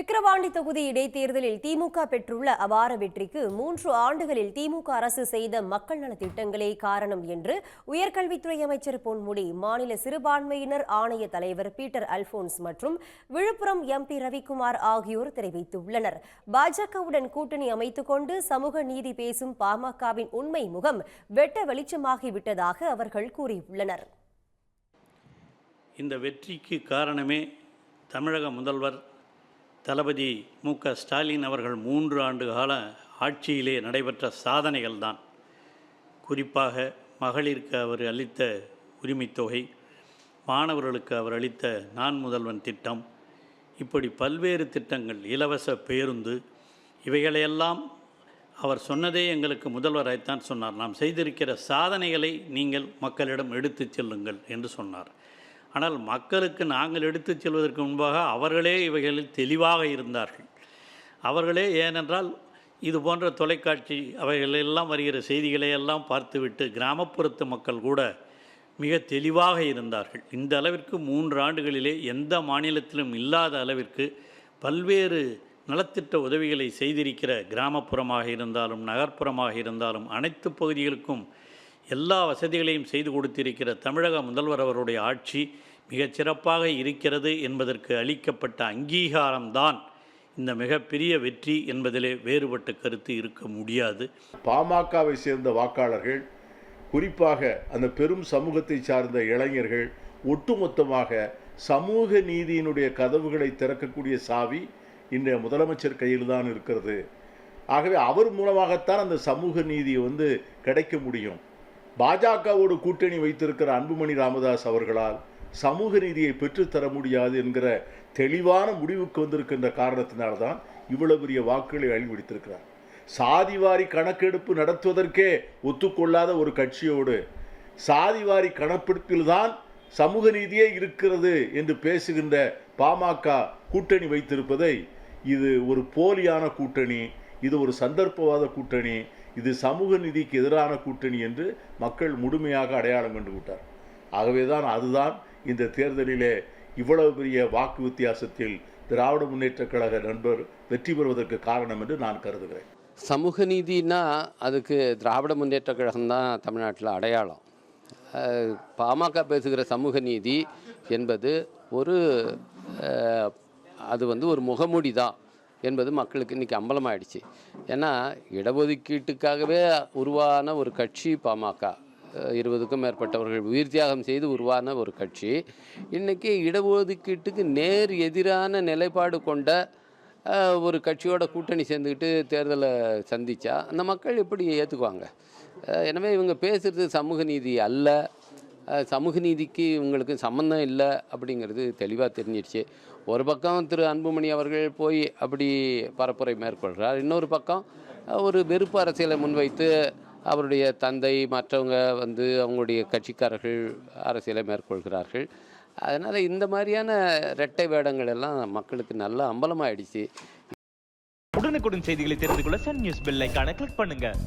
விக்கிரவாண்டி தொகுதி இடைத்தேர்தலில் திமுக பெற்றுள்ள அபார வெற்றிக்கு மூன்று ஆண்டுகளில் திமுக அரசு செய்த மக்கள் நல திட்டங்களே காரணம் என்று உயர்கல்வித்துறை அமைச்சர் பொன்முடி மாநில சிறுபான்மையினர் ஆணைய தலைவர் பீட்டர் அல்போன்ஸ் மற்றும் விழுப்புரம் எம்பி ரவிக்குமார் ஆகியோர் தெரிவித்துள்ளனர். பாஜகவுடன் கூட்டணி அமைத்துக் கொண்டு சமூக நீதி பேசும் பாமகவின் உண்மை முகம் வெட்ட வெளிச்சமாகிவிட்டதாக அவர்கள் கூறியுள்ளனர். இந்த வெற்றிக்கு காரணமே தமிழக முதல்வர் தளபதி மு. க. ஸ்டாலின் அவர்கள் மூன்று ஆண்டு கால ஆட்சியிலே நடைபெற்ற சாதனைகள் தான் குறிப்பாக மகளிருக்கு அவர் அளித்த உரிமைத்தொகை மாணவர்களுக்கு அவர் அளித்த நான் முதல்வன் திட்டம் இப்படி பல்வேறு திட்டங்கள் இலவச பேருந்து இவைகளையெல்லாம் அவர் சொன்னதே எங்களுக்கு முதல்வராய்த்தான் சொன்னார். நாம் செய்திருக்கிற சாதனைகளை நீங்கள் மக்களிடம் எடுத்துச் செல்லுங்கள் என்று சொன்னார். ஆனால் மக்களுக்கு நாங்கள் எடுத்துச் செல்வதற்கு முன்பாக அவர்களே இவைகளில் தெளிவாக இருந்தார்கள். அவர்களே ஏனென்றால் இது போன்ற தொலைக்காட்சி அவைகளெல்லாம் வருகிற செய்திகளை எல்லாம் பார்த்துவிட்டு கிராமப்புறத்து மக்கள் கூட மிக தெளிவாக இருந்தார்கள். இந்த அளவிற்கு மூன்று ஆண்டுகளிலே எந்த மாநிலத்திலும் இல்லாத அளவிற்கு பல்வேறு நலத்திட்ட உதவிகளை செய்திருக்கிற கிராமப்புறமாக இருந்தாலும் நகர்ப்புறமாக இருந்தாலும் அனைத்து பகுதிகளுக்கும் எல்லா வசதிகளையும் செய்து கொடுத்திருக்கிற தமிழக முதல்வர் அவருடைய ஆட்சி மிகச்சிறப்பாக இருக்கிறது என்பதற்கு அளிக்கப்பட்ட அங்கீகாரம்தான் இந்த மிகப்பெரிய வெற்றி என்பதிலே வேறுபட்ட கருத்து இருக்க முடியாது. பாமகவை சேர்ந்த வாக்காளர்கள் குறிப்பாக அந்த பெரும் சமூகத்தை சார்ந்த இளைஞர்கள் ஒட்டுமொத்தமாக சமூக நீதியினுடைய கதவுகளை திறக்கக்கூடிய சாவி இன்றைய முதலமைச்சர் கையில் தான் இருக்கிறது. ஆகவே அவர் மூலமாகத்தான் அந்த சமூக நீதி வந்து கிடைக்க முடியும். பாஜகவோடு கூட்டணி வைத்திருக்கிற அன்புமணி ராமதாஸ் அவர்களால் சமூக நீதியை பெற்றுத்தர முடியாது என்கிற தெளிவான முடிவுக்கு வந்திருக்கின்ற காரணத்தினால்தான் இவ்வளவு பெரிய வாக்குகளை அழிவிடுத்திருக்கிறார் சாதிவாரி கணக்கெடுப்பு நடத்துவதற்கே ஒத்துக்கொள்ளாத ஒரு கட்சியோடு சாதிவாரி கணக்கெடுப்பில்தான் சமூக நீதியே இருக்கிறது என்று பேசுகின்ற பாமக கூட்டணி வைத்திருப்பதை இது ஒரு போலியான கூட்டணி இது ஒரு சந்தர்ப்பவாத கூட்டணி இது சமூக நீதிக்கு எதிரான கூட்டணி என்று மக்கள் முழுமையாக அடையாளம் கண்டு விட்டார். ஆகவேதான் அதுதான் இந்த தேர்தலிலே இவ்வளவு பெரிய வாக்கு வித்தியாசத்தில் திராவிட முன்னேற்றக் கழக நண்பர் வெற்றி பெறுவதற்கு காரணம் என்று நான் கருதுகிறேன். சமூக நீதினா அதுக்கு திராவிட முன்னேற்ற கழகம் தான் தமிழ்நாட்டில் அடையாளம். பாமக பேசுகிற சமூக நீதி என்பது ஒரு அது வந்து ஒரு முகமூடி தான். என்பது மக்களுக்கு இன்றைக்கி அம்பலமாயிடுச்சு. ஏன்னா இடஒதுக்கீட்டுக்காகவே உருவான ஒரு கட்சி பாமக இருபதுக்கும் மேற்பட்டவர்கள் உயிர் தியாகம் செய்து உருவான ஒரு கட்சி இன்றைக்கி இடஒதுக்கீட்டுக்கு நேர் எதிரான நிலைப்பாடு கொண்ட ஒரு கட்சியோட கூட்டணி சேர்ந்துக்கிட்டு தேர்தலை சந்தித்தா அந்த மக்கள் எப்படி ஏற்றுக்குவாங்க எனவே இவங்க பேசுகிறது சமூக நீதி அல்ல. சமூக நீதிக்கு இவங்களுக்கு சம்மந்தம் இல்லை அப்படிங்கிறது தெளிவாக தெரிஞ்சிடுச்சு. ஒரு பக்கம் திரு அன்புமணி அவர்கள் போய் அப்படி பரப்புரை மேற்கொள்கிறார் இன்னொரு பக்கம் ஒரு வெறுப்பு அரசியலை முன்வைத்து அவருடைய தந்தை மற்றவங்க வந்து அவங்களுடைய கட்சிக்காரர்கள் அரசியலை மேற்கொள்கிறார்கள். அதனால் இந்த மாதிரியான இரட்டை வேடங்கள் எல்லாம் மக்களுக்கு நல்ல அம்பலமாயிடுச்சு. உடனுக்குடன் செய்திகளை தெரிந்து கொள்ள சன் நியூஸ் பெல்லைக்கான கிளிக் பண்ணுங்கள்